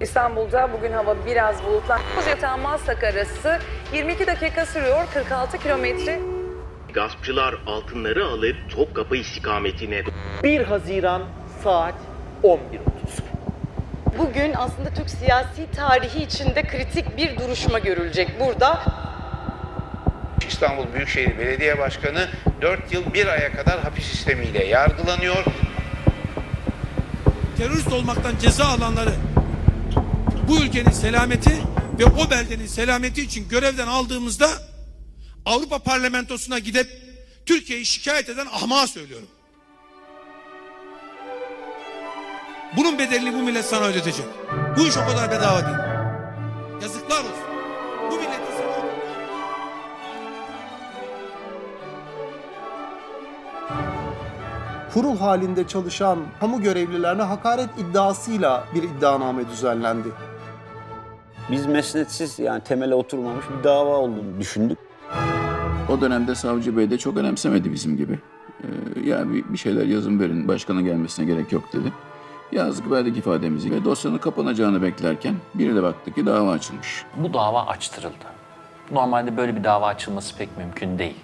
İstanbul'da bugün hava biraz bulutlu. Kozyatağı Maslak arası 22 dakika sürüyor, 46 kilometre. Gaspçılar altınları alıp Topkapı istikametine 1 Haziran saat 11.30. Bugün aslında Türk siyasi tarihi içinde kritik bir duruşma görülecek burada. İstanbul Büyükşehir Belediye Başkanı 4 yıl 1 aya kadar hapis sistemiyle yargılanıyor. terörist olmaktan ceza alanları bu ülkenin selameti ve o beldenin selameti için görevden aldığımızda Avrupa Parlamentosu'na gidip Türkiye'yi şikayet eden ahmağa söylüyorum. Bunun bedelini bu millet sana ödetecek. Bu iş o kadar bedava değil. Yazıklar olsun. Bu milletin sana kurul halinde çalışan kamu görevlilerine hakaret iddiasıyla bir iddianame düzenlendi. Biz mesnetsiz yani temele oturmamış bir dava olduğunu düşündük. O dönemde savcı bey de çok önemsemedi bizim gibi. Ee, ya bir, bir şeyler yazın verin, başkanın gelmesine gerek yok dedi. Yazdık, verdik ifademizi ve dosyanın kapanacağını beklerken biri de baktı ki dava açılmış. Bu dava açtırıldı. Normalde böyle bir dava açılması pek mümkün değil.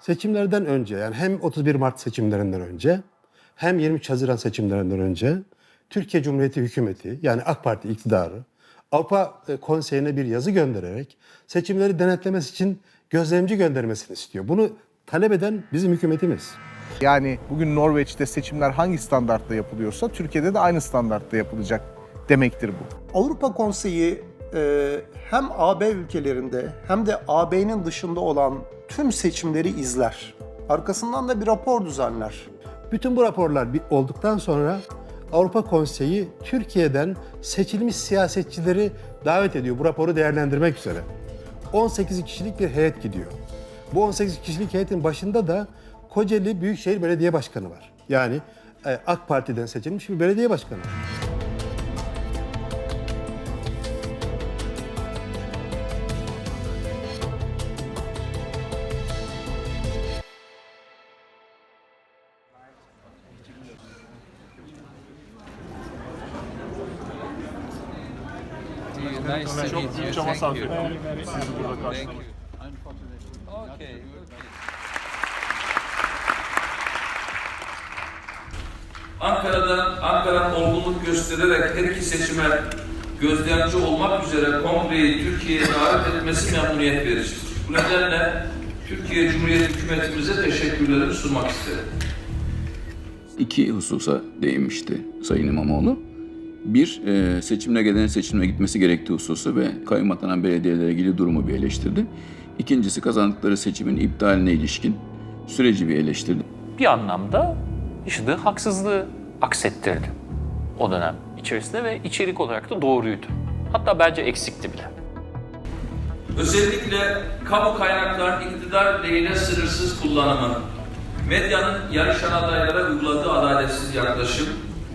Seçimlerden önce yani hem 31 Mart seçimlerinden önce hem 23 Haziran seçimlerinden önce Türkiye Cumhuriyeti hükümeti yani AK Parti iktidarı Avrupa e, Konseyi'ne bir yazı göndererek seçimleri denetlemesi için gözlemci göndermesini istiyor. Bunu talep eden bizim hükümetimiz. Yani bugün Norveç'te seçimler hangi standartta yapılıyorsa Türkiye'de de aynı standartta yapılacak demektir bu. Avrupa Konseyi e, hem AB ülkelerinde hem de AB'nin dışında olan tüm seçimleri izler. Arkasından da bir rapor düzenler. Bütün bu raporlar olduktan sonra Avrupa Konseyi Türkiye'den seçilmiş siyasetçileri davet ediyor bu raporu değerlendirmek üzere. 18 kişilik bir heyet gidiyor. Bu 18 kişilik heyetin başında da Kocaeli Büyükşehir Belediye Başkanı var. Yani e, AK Parti'den seçilmiş bir belediye başkanı. Ankara'dan Ankara'nın olgunluk göstererek her iki seçime gözlemci olmak üzere kongreyi Türkiye'ye davet etmesi memnuniyet vericidir. Bu nedenle Türkiye Cumhuriyeti hükümetimize teşekkürlerimi sunmak isterim. İki hususa değinmişti Sayın İmamoğlu. Bir, e, seçimle gelen seçimle gitmesi gerektiği hususu ve kayyum atanan belediyelere ilgili durumu bir eleştirdi. İkincisi kazandıkları seçimin iptaline ilişkin süreci bir eleştirdi. Bir anlamda yaşadığı haksızlığı aksettirdi o dönem içerisinde ve içerik olarak da doğruydu. Hatta bence eksikti bile. Özellikle kamu kaynaklarının iktidar lehine sınırsız kullanımı, medyanın yarışan adaylara uyguladığı adaletsiz yaklaşım,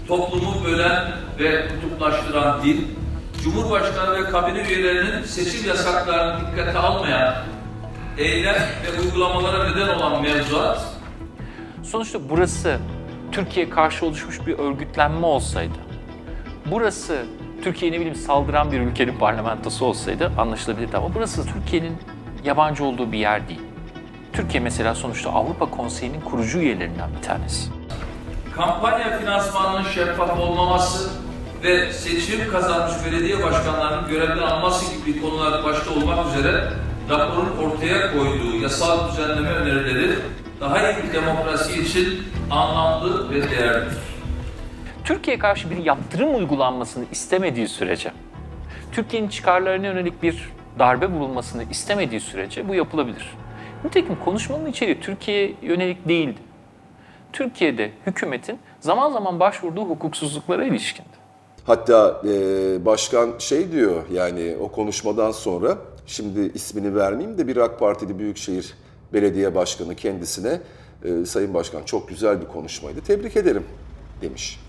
toplumu bölen ve kutuplaştıran dil, Cumhurbaşkanı ve kabine üyelerinin seçim yasaklarını dikkate almayan eylem ve uygulamalara neden olan mevzuat, Sonuçta burası Türkiye karşı oluşmuş bir örgütlenme olsaydı, burası Türkiye'ye ne bileyim saldıran bir ülkenin parlamentosu olsaydı anlaşılabilirdi ama burası Türkiye'nin yabancı olduğu bir yer değil. Türkiye mesela sonuçta Avrupa Konseyi'nin kurucu üyelerinden bir tanesi. Kampanya finansmanının şeffaf olmaması ve seçim kazanmış belediye başkanlarının görevden alması gibi konular başta olmak üzere raporun ortaya koyduğu yasal düzenleme önerileri daha iyi bir demokrasi için anlamlı ve değerlidir. Türkiye karşı bir yaptırım uygulanmasını istemediği sürece, Türkiye'nin çıkarlarına yönelik bir darbe vurulmasını istemediği sürece bu yapılabilir. Nitekim konuşmanın içeriği Türkiye'ye yönelik değildi. Türkiye'de hükümetin zaman zaman başvurduğu hukuksuzluklara ilişkindi. Hatta e, başkan şey diyor yani o konuşmadan sonra şimdi ismini vermeyeyim de bir AK Partili Büyükşehir Belediye Başkanı kendisine e, Sayın Başkan çok güzel bir konuşmaydı tebrik ederim demiş.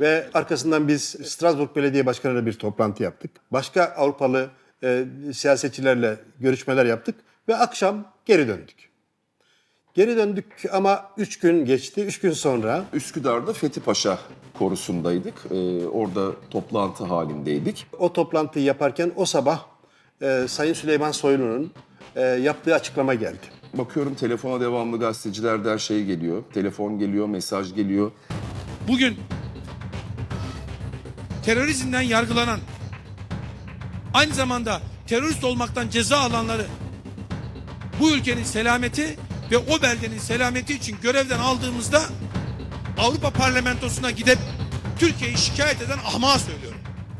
Ve arkasından biz Strasbourg Belediye Başkanı'yla bir toplantı yaptık. Başka Avrupalı e, siyasetçilerle görüşmeler yaptık ve akşam geri döndük. Geri döndük ama üç gün geçti. Üç gün sonra Üsküdar'da Fethi Paşa korusundaydık. Ee, orada toplantı halindeydik. o toplantıyı yaparken o sabah e, Sayın Süleyman Soylu'nun e, yaptığı açıklama geldi. Bakıyorum telefona devamlı gazetecilerden şey geliyor. Telefon geliyor, mesaj geliyor. Bugün terörizmden yargılanan, aynı zamanda terörist olmaktan ceza alanları bu ülkenin selameti ve o beldenin selameti için görevden aldığımızda Avrupa Parlamentosu'na gidip Türkiye'yi şikayet eden ahmağa söylüyorum.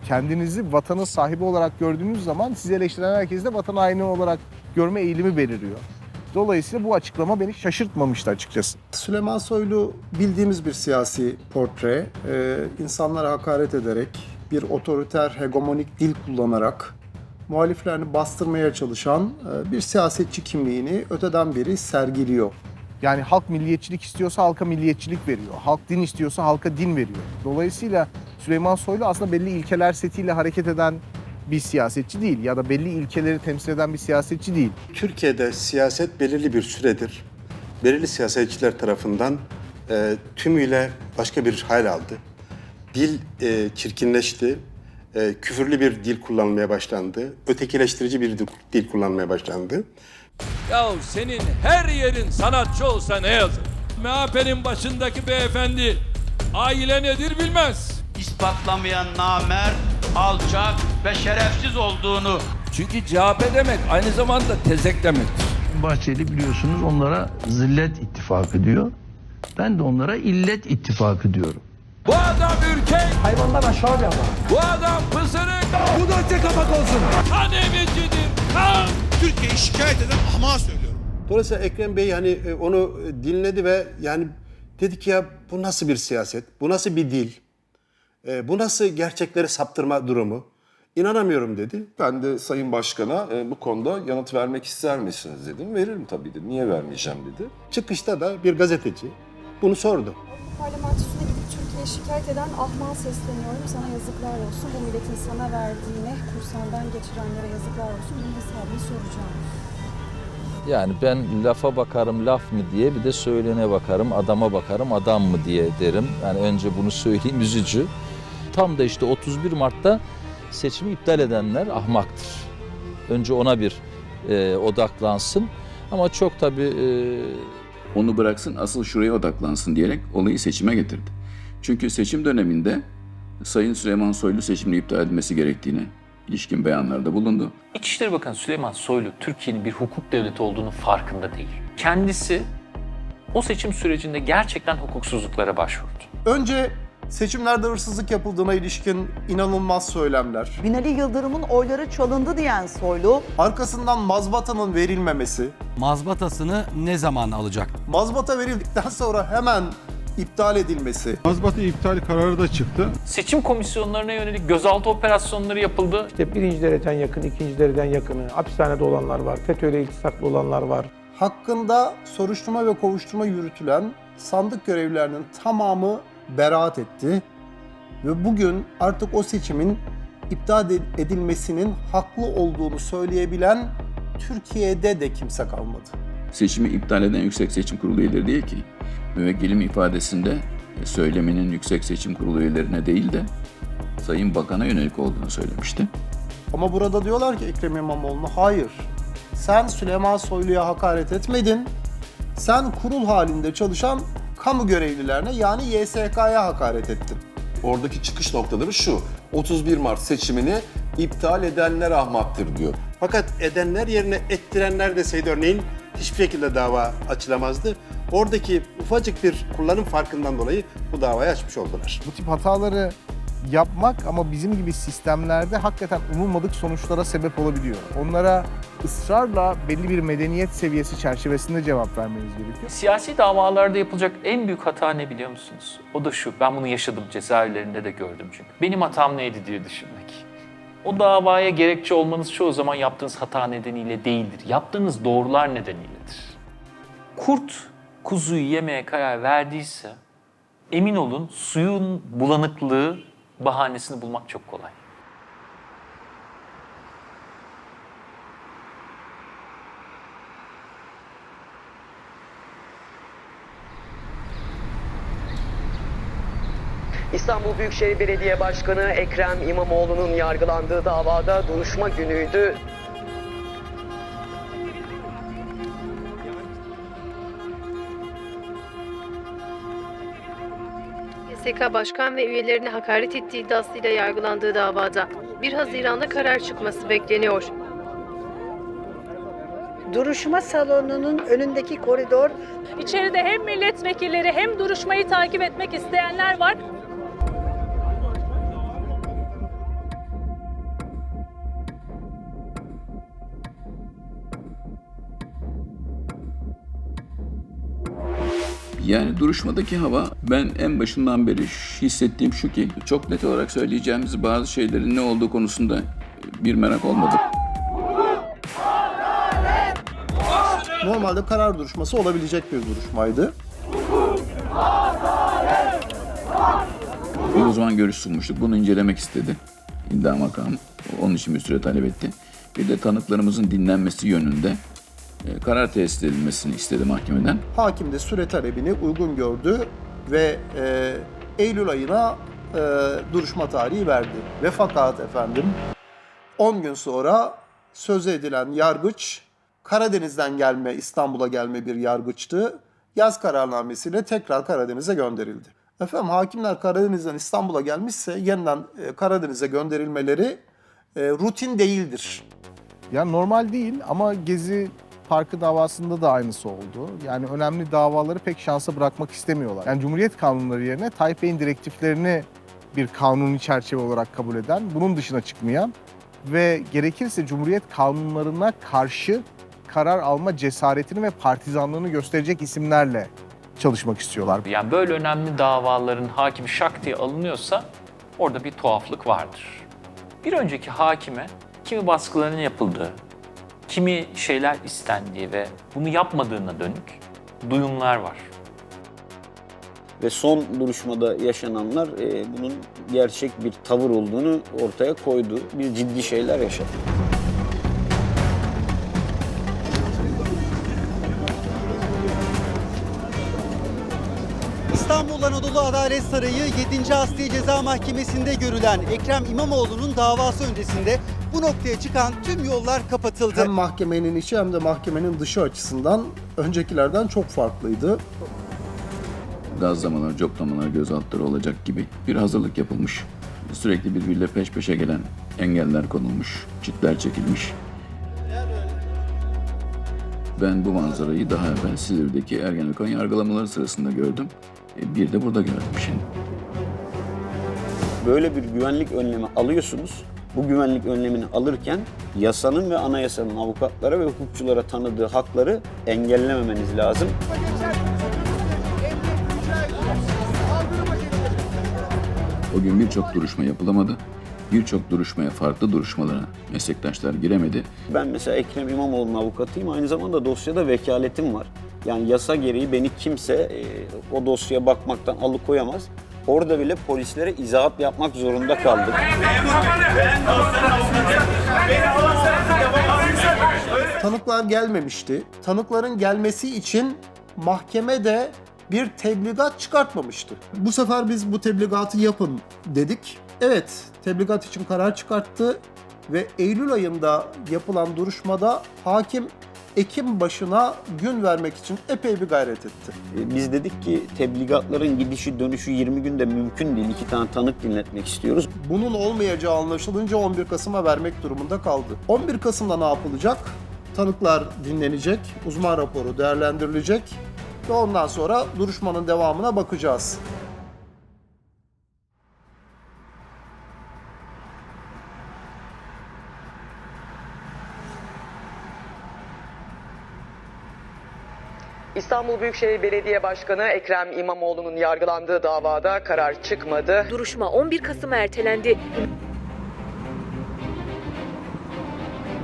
Kendinizi vatanın sahibi olarak gördüğünüz zaman sizi eleştiren herkes de vatan haini olarak görme eğilimi beliriyor. Dolayısıyla bu açıklama beni şaşırtmamıştı açıkçası. Süleyman Soylu bildiğimiz bir siyasi portre. Ee, insanlara hakaret ederek, bir otoriter, hegemonik dil kullanarak muhaliflerini bastırmaya çalışan e, bir siyasetçi kimliğini öteden beri sergiliyor. Yani halk milliyetçilik istiyorsa halka milliyetçilik veriyor. Halk din istiyorsa halka din veriyor. Dolayısıyla Süleyman Soylu aslında belli ilkeler setiyle hareket eden bir siyasetçi değil ya da belli ilkeleri temsil eden bir siyasetçi değil. Türkiye'de siyaset belirli bir süredir belirli siyasetçiler tarafından e, tümüyle başka bir hal aldı. Dil e, çirkinleşti, e, küfürlü bir dil kullanmaya başlandı, ötekileştirici bir dil, dil kullanmaya başlandı. Ya senin her yerin sanatçı olsa ne yazık. MHP'nin başındaki beyefendi aile nedir bilmez. ispatlamayan namert, alçak ve şerefsiz olduğunu Çünkü CHP demek aynı zamanda tezek demektir. Bahçeli biliyorsunuz onlara zillet ittifakı diyor. Ben de onlara illet ittifakı diyorum. Bu adam ürkek. Hayvandan aşağı bir adam. Bu adam pısırık. Bu dosya kapak olsun. Kan emicidir. Kan. Türkiye'yi şikayet eden ahmağa söylüyorum. Dolayısıyla Ekrem Bey hani e, onu dinledi ve yani dedi ki ya bu nasıl bir siyaset, bu nasıl bir dil, E, bu nasıl gerçekleri saptırma durumu? İnanamıyorum dedi. Ben de Sayın Başkan'a e, bu konuda yanıt vermek ister misiniz dedim. Veririm tabii dedi. Niye vermeyeceğim dedi. Çıkışta da bir gazeteci bunu sordu. Parlamentosuna Türkiye'ye şikayet eden ahmağa sesleniyorum. Sana yazıklar olsun. Bu milletin sana verdiğine, kursandan geçirenlere yazıklar olsun. Bunun hesabını soracağım. Yani ben lafa bakarım laf mı diye bir de söylene bakarım adama bakarım adam mı diye derim. Yani önce bunu söyleyeyim üzücü. Tam da işte 31 Mart'ta seçimi iptal edenler ahmaktır. Önce ona bir e, odaklansın. Ama çok tabii e, Onu bıraksın asıl şuraya odaklansın diyerek olayı seçime getirdi. Çünkü seçim döneminde Sayın Süleyman Soylu seçimini iptal edilmesi gerektiğine ilişkin beyanlarda bulundu. İçişleri Bakanı Süleyman Soylu Türkiye'nin bir hukuk devleti olduğunu farkında değil. Kendisi o seçim sürecinde gerçekten hukuksuzluklara başvurdu. Önce seçimlerde hırsızlık yapıldığına ilişkin inanılmaz söylemler. Binali Yıldırım'ın oyları çalındı diyen Soylu, Arkasından mazbatanın verilmemesi, mazbatasını ne zaman alacak? mazbata verildikten sonra hemen iptal edilmesi, Mazbatı iptal kararı da çıktı. Seçim komisyonlarına yönelik gözaltı operasyonları yapıldı. İşte birinci dereceden yakın, ikinci dereceden yakını, hapishanede olanlar var, FETÖ'yle iltisaklı olanlar var. hakkında soruşturma ve kovuşturma yürütülen sandık görevlilerinin tamamı beraat etti. Ve bugün artık o seçimin iptal edilmesinin haklı olduğunu söyleyebilen Türkiye'de de kimse kalmadı. Seçimi iptal eden Yüksek Seçim Kurulu üyeleri değil ki. Müvekkilim ifadesinde e, söyleminin Yüksek Seçim Kurulu üyelerine değil de Sayın Bakan'a yönelik olduğunu söylemişti. Ama burada diyorlar ki Ekrem İmamoğlu'na hayır. Sen Süleyman Soylu'ya hakaret etmedin. Sen kurul halinde çalışan kamu görevlilerine yani YSK'ya hakaret ettin. Oradaki çıkış noktaları şu. 31 Mart seçimini iptal edenler ahmaktır diyor. Fakat edenler yerine ettirenler deseydi örneğin hiçbir şekilde dava açılamazdı. Oradaki ufacık bir kullanım farkından dolayı bu davayı açmış oldular. Bu tip hataları yapmak ama bizim gibi sistemlerde hakikaten umulmadık sonuçlara sebep olabiliyor. Onlara ısrarla belli bir medeniyet seviyesi çerçevesinde cevap vermeniz gerekiyor. Siyasi davalarda yapılacak en büyük hata ne biliyor musunuz? O da şu, ben bunu yaşadım cezaevlerinde de gördüm çünkü. Benim hatam neydi diye düşünmek. O davaya gerekçe olmanız çoğu zaman yaptığınız hata nedeniyle değildir. Yaptığınız doğrular nedeniyledir. Kurt kuzuyu yemeye karar verdiyse emin olun suyun bulanıklığı bahanesini bulmak çok kolay. İstanbul Büyükşehir Belediye Başkanı Ekrem İmamoğlu'nun yargılandığı davada duruşma günüydü. SK Başkan ve üyelerine hakaret ettiği iddiasıyla yargılandığı davada 1 Haziran'da karar çıkması bekleniyor. Duruşma salonunun önündeki koridor İçeride hem milletvekilleri hem duruşmayı takip etmek isteyenler var. Yani duruşmadaki hava ben en başından beri hissettiğim şu ki çok net olarak söyleyeceğimiz bazı şeylerin ne olduğu konusunda bir merak olmadı. Normalde karar duruşması olabilecek bir duruşmaydı. Bir uzman görüş sunmuştuk. Bunu incelemek istedi. İddia makamı. Onun için bir süre talep etti. Bir de tanıklarımızın dinlenmesi yönünde karar tesis edilmesini istedi mahkemeden. Hakim de süre talebini uygun gördü ve e, Eylül ayına e, duruşma tarihi verdi. Ve fakat efendim 10 gün sonra söz edilen yargıç Karadeniz'den gelme, İstanbul'a gelme bir yargıçtı. Yaz kararnamesiyle tekrar Karadeniz'e gönderildi. Efendim hakimler Karadeniz'den İstanbul'a gelmişse yeniden e, Karadeniz'e gönderilmeleri e, rutin değildir. Yani normal değil ama Gezi Parkı davasında da aynısı oldu. Yani önemli davaları pek şansa bırakmak istemiyorlar. Yani Cumhuriyet kanunları yerine Tayyip Bey'in direktiflerini bir kanuni çerçeve olarak kabul eden, bunun dışına çıkmayan ve gerekirse Cumhuriyet kanunlarına karşı karar alma cesaretini ve partizanlığını gösterecek isimlerle çalışmak istiyorlar. Yani böyle önemli davaların hakimi şak diye alınıyorsa orada bir tuhaflık vardır. Bir önceki hakime kimi baskıların yapıldığı, kimi şeyler istendiği ve bunu yapmadığına dönük duyumlar var. Ve son duruşmada yaşananlar e, bunun gerçek bir tavır olduğunu ortaya koydu. Bir ciddi şeyler yaşadı. İstanbul Anadolu Adalet Sarayı 7. Asliye Ceza Mahkemesi'nde görülen Ekrem İmamoğlu'nun davası öncesinde bu noktaya çıkan tüm yollar kapatıldı. Hem mahkemenin içi hem de mahkemenin dışı açısından öncekilerden çok farklıydı. Gazlamalar, coplamalar, gözaltıları olacak gibi bir hazırlık yapılmış. Sürekli birbiriyle peş peşe gelen engeller konulmuş, çitler çekilmiş. Ben bu manzarayı daha evvel Silivri'deki Ergenekon yargılamaları sırasında gördüm. E, Bir de burada gördüm şimdi. Böyle bir güvenlik önlemi alıyorsunuz. Bu güvenlik önlemini alırken yasanın ve anayasanın avukatlara ve hukukçulara tanıdığı hakları engellememeniz lazım. O gün birçok duruşma yapılamadı. Birçok duruşmaya, farklı duruşmalara meslektaşlar giremedi. Ben mesela Ekrem İmamoğlu'nun avukatıyım. Aynı zamanda dosyada vekaletim var. Yani yasa gereği beni kimse e, o dosyaya bakmaktan alıkoyamaz. Orada bile polislere izahat yapmak zorunda kaldık. Tanıklar gelmemişti. Tanıkların gelmesi için mahkeme de bir tebligat çıkartmamıştı. Bu sefer biz bu tebligatı yapın dedik. Evet, tebligat için karar çıkarttı ve Eylül ayında yapılan duruşmada hakim Ekim başına gün vermek için epey bir gayret etti. E, Biz dedik ki tebligatların gidişi dönüşü 20 günde mümkün değil. İki tane tanık dinletmek istiyoruz. Bunun olmayacağı anlaşılınca 11 Kasım'a vermek durumunda kaldı. 11 Kasım'da ne yapılacak? Tanıklar dinlenecek, uzman raporu değerlendirilecek ve ondan sonra duruşmanın devamına bakacağız. İstanbul Büyükşehir Belediye Başkanı Ekrem İmamoğlu'nun yargılandığı davada karar çıkmadı. Duruşma 11 Kasım'a ertelendi.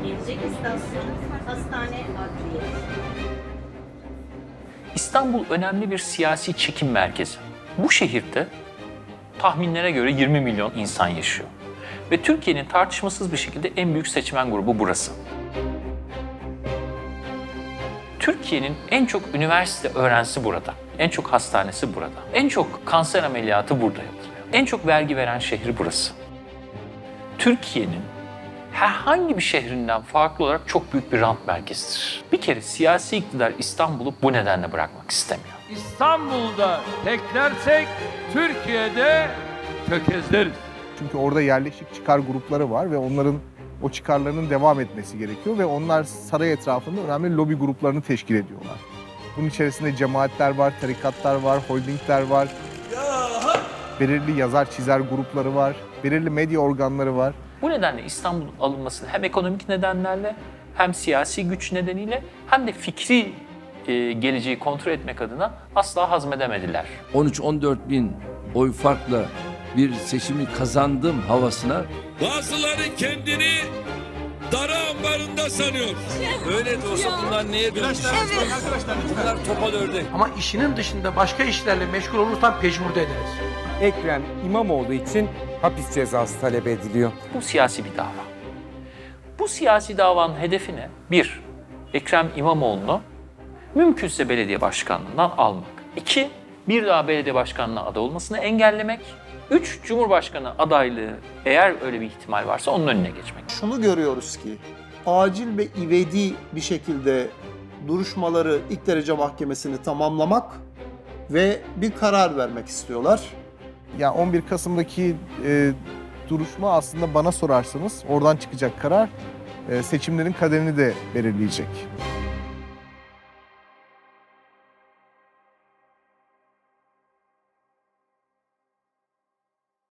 Gelecek hastane. İstanbul önemli bir siyasi çekim merkezi. Bu şehirde tahminlere göre 20 milyon insan yaşıyor. Ve Türkiye'nin tartışmasız bir şekilde en büyük seçmen grubu burası. Türkiye'nin en çok üniversite öğrencisi burada. En çok hastanesi burada. En çok kanser ameliyatı burada yapılıyor. En çok vergi veren şehri burası. Türkiye'nin herhangi bir şehrinden farklı olarak çok büyük bir rant merkezidir. Bir kere siyasi iktidar İstanbul'u bu nedenle bırakmak istemiyor. İstanbul'da teklersek Türkiye'de tökezleriz. Çünkü orada yerleşik çıkar grupları var ve onların o çıkarlarının devam etmesi gerekiyor ve onlar saray etrafında önemli lobi gruplarını teşkil ediyorlar. Bunun içerisinde cemaatler var, tarikatlar var, holdingler var. Belirli yazar çizer grupları var, belirli medya organları var. Bu nedenle İstanbul'un alınmasını hem ekonomik nedenlerle hem siyasi güç nedeniyle hem de fikri e, geleceği kontrol etmek adına asla hazmedemediler. 13-14 bin oy farkla bir seçimi kazandım havasına Bazıları kendini dara ambarında sanıyor. Öyle de olsa bunlar neye dönmüş? Bunlar topal ördek. Ama işinin dışında başka işlerle meşgul olursan pecmurde ederiz. Ekrem İmamoğlu için hapis cezası talep ediliyor. Bu siyasi bir dava. Bu siyasi davanın hedefi ne? Bir, Ekrem İmamoğlu'nu mümkünse belediye başkanlığından almak. İki, bir daha belediye başkanlığına aday olmasını engellemek. Üç, Cumhurbaşkanı adaylığı eğer öyle bir ihtimal varsa onun önüne geçmek. Şunu görüyoruz ki acil ve ivedi bir şekilde duruşmaları ilk derece mahkemesini tamamlamak ve bir karar vermek istiyorlar. Ya 11 Kasım'daki e, duruşma aslında bana sorarsanız oradan çıkacak karar e, seçimlerin kaderini de belirleyecek.